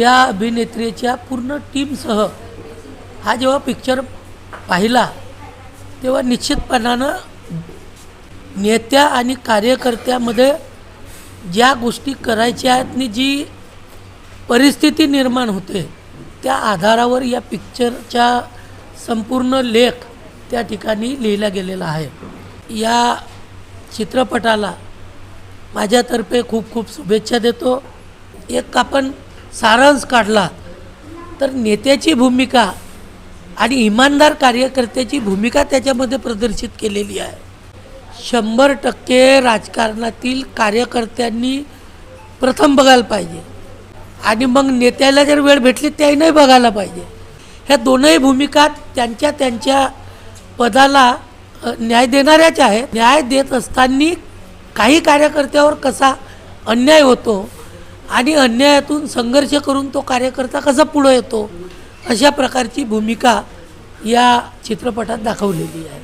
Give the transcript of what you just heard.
त्या अभिनेत्रीच्या पूर्ण टीमसह हा जेव्हा पिक्चर पाहिला तेव्हा निश्चितपणानं नेत्या आणि कार्यकर्त्यामध्ये ज्या गोष्टी करायच्या आहेत आणि जी परिस्थिती निर्माण होते त्या आधारावर या पिक्चरच्या संपूर्ण लेख त्या ठिकाणी लिहिला गेलेला आहे. या चित्रपटाला माझ्यातर्फे खूप खूप शुभेच्छा देतो. एक आपण सारांश काढला तर नेत्याची भूमिका आणि इमानदार कार्यकर्त्याची भूमिका त्याच्यामध्ये प्रदर्शित केलेली आहे. शंभर टक्के राजकारणातील कार्यकर्त्यांनी प्रथम बघायला पाहिजे. आणि मग नेत्याला जर वेळ भेटली त्याही बघायला पाहिजे. ह्या दोनही भूमिका त्यांच्या त्यांच्या पदाला न्याय देणाऱ्याच आहेत. न्याय देत असताना काही कार्यकर्त्यावर कसा अन्याय होतो आणि अन्यायातून संघर्ष करून तो कार्यकर्ता कसा पुढं येतो अशा प्रकारची भूमिका या चित्रपटात दाखवलेली आहे.